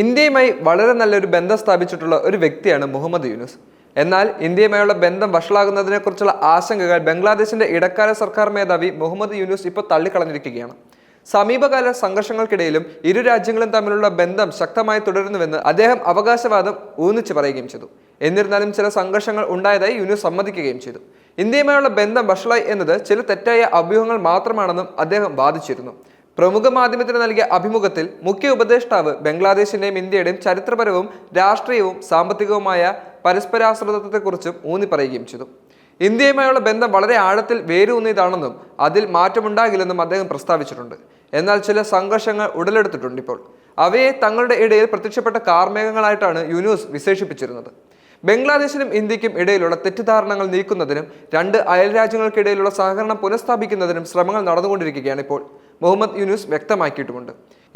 ഇന്ത്യയുമായി വളരെ നല്ലൊരു ബന്ധം സ്ഥാപിച്ചിട്ടുള്ള ഒരു വ്യക്തിയാണ് മുഹമ്മദ് യൂനുസ്. എന്നാൽ ഇന്ത്യയുമായുള്ള ബന്ധം വഷളാകുന്നതിനെക്കുറിച്ചുള്ള ആശങ്കകൾ ബംഗ്ലാദേശിന്റെ ഇടക്കാല സർക്കാർ മേധാവി മുഹമ്മദ് യൂനുസ് ഇപ്പോൾ തള്ളിക്കളഞ്ഞിരിക്കുകയാണ്. സമീപകാല സംഘർഷങ്ങൾക്കിടയിലും ഇരു രാജ്യങ്ങളും തമ്മിലുള്ള ബന്ധം ശക്തമായി തുടരുന്നുവെന്ന് അദ്ദേഹം അവകാശവാദം ഊന്നിച്ചു പറയുകയും ചെയ്തു. എന്നിരുന്നാലും ചില സംഘർഷങ്ങൾ ഉണ്ടായതായി യൂനുസ് സമ്മതിക്കുകയും ചെയ്തു. ഇന്ത്യയുമായുള്ള ബന്ധം വഷളായി എന്നത് ചില തെറ്റായ അഭ്യൂഹങ്ങൾ മാത്രമാണെന്നും അദ്ദേഹം വാദിച്ചിരുന്നു. പ്രമുഖ മാധ്യമത്തിന് നൽകിയ അഭിമുഖത്തിൽ മുഖ്യ ഉപദേഷ്ടാവ് ബംഗ്ലാദേശിന്റെയും ഇന്ത്യയുടെയും ചരിത്രപരവും രാഷ്ട്രീയവും സാമ്പത്തികവുമായ പരസ്പരാശ്രിതത്വത്തെക്കുറിച്ചും ഊന്നി പറയുകയും ചെയ്തു. ഇന്ത്യയുമായുള്ള ബന്ധം വളരെ ആഴത്തിൽ വേരൂന്നിയതാണെന്നും അതിൽ മാറ്റമുണ്ടാകില്ലെന്നും അദ്ദേഹം പ്രസ്താവിച്ചിട്ടുണ്ട്. എന്നാൽ ചില സംഘർഷങ്ങൾ ഉടലെടുത്തിട്ടുണ്ട് ഇപ്പോൾ അവയെ തങ്ങളുടെ ഇടയിൽ പ്രത്യക്ഷപ്പെട്ട കാർമേഘങ്ങളായിട്ടാണ് യൂനൂസ് വിശേഷിപ്പിച്ചിരുന്നത്. ബംഗ്ലാദേശിനും ഇന്ത്യക്കും ഇടയിലുള്ള തെറ്റിദ്ധാരണകൾ നീക്കുന്നതിനും രണ്ട് അയൽരാജ്യങ്ങൾക്കിടയിലുള്ള സഹകരണം പുനഃസ്ഥാപിക്കുന്നതിനും ശ്രമങ്ങൾ നടന്നുകൊണ്ടിരിക്കുകയാണ് ഇപ്പോൾ മുഹമ്മദ് യൂനുസ് വ്യക്തമാക്കിയിട്ടുമുണ്ട്.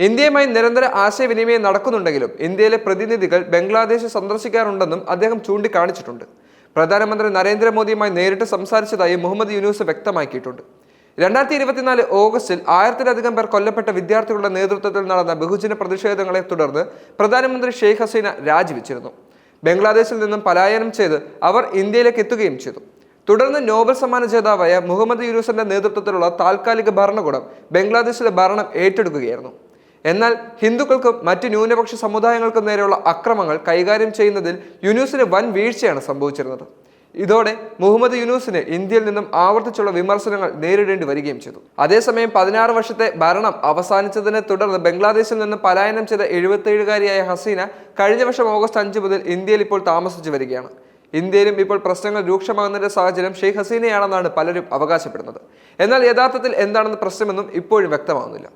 ഇന്ത്യയുമായി നിരന്തര ആശയവിനിമയം നടക്കുന്നുണ്ടെങ്കിലും ഇന്ത്യയിലെ പ്രതിനിധികൾ ബംഗ്ലാദേശ് സന്ദർശിക്കാറുണ്ടെന്നും അദ്ദേഹം ചൂണ്ടിക്കാണിച്ചിട്ടുണ്ട്. പ്രധാനമന്ത്രി നരേന്ദ്രമോദിയുമായി നേരിട്ട് സംസാരിച്ചതായി മുഹമ്മദ് യൂനുസ് വ്യക്തമാക്കിയിട്ടുണ്ട്. രണ്ടായിരത്തി ഇരുപത്തിനാല് ഓഗസ്റ്റിൽ ആയിരത്തിലധികം പേർ കൊല്ലപ്പെട്ട വിദ്യാർത്ഥികളുടെ നേതൃത്വത്തിൽ നടന്ന ബഹുജന പ്രതിഷേധങ്ങളെ തുടർന്ന് പ്രധാനമന്ത്രി ഷെയ്ഖ് ഹസീന രാജിവെച്ചിരുന്നു. ബംഗ്ലാദേശിൽ നിന്നും പലായനം ചെയ്ത് അവർ ഇന്ത്യയിലേക്ക് എത്തുകയും ചെയ്തു. തുടർന്ന് നോബൽ സമ്മാന ജേതാവായ മുഹമ്മദ് യൂനുസിന്റെ നേതൃത്വത്തിലുള്ള താൽക്കാലിക ഭരണകൂടം ബംഗ്ലാദേശിലെ ഭരണം ഏറ്റെടുക്കുകയായിരുന്നു. എന്നാൽ ഹിന്ദുക്കൾക്കും മറ്റ് ന്യൂനപക്ഷ സമുദായങ്ങൾക്കും നേരെയുള്ള അക്രമങ്ങൾ കൈകാര്യം ചെയ്യുന്നതിൽ യൂനുസിന് വൻ വീഴ്ചയാണ് സംഭവിച്ചിരുന്നത്. ഇതോടെ മുഹമ്മദ് യൂനുസിന് ഇന്ത്യയിൽ നിന്നും ആവർത്തിച്ചുള്ള വിമർശനങ്ങൾ നേരിടേണ്ടി വരികയും ചെയ്തു. അതേസമയം പതിനാറ് വർഷത്തെ ഭരണം അവസാനിച്ചതിനെ തുടർന്ന് ബംഗ്ലാദേശിൽ നിന്ന് പലായനം ചെയ്ത എഴുപത്തേഴുകാരിയായ ഹസീന കഴിഞ്ഞ വർഷം ഓഗസ്റ്റ് അഞ്ച് മുതൽ ഇന്ത്യയിൽ ഇപ്പോൾ താമസിച്ചു വരികയാണ്. ഇന്ത്യയിലും ഇപ്പോൾ പ്രശ്നങ്ങൾ രൂക്ഷമാകുന്നതിന്റെ സാഹചര്യം ഷെയ്ഖ് ഹസീനയാണെന്നാണ് പലരും അവകാശപ്പെടുന്നത്. എന്നാൽ യഥാർത്ഥത്തിൽ എന്താണെന്ന് പ്രശ്നമെന്നും ഇപ്പോഴും വ്യക്തമാകുന്നില്ല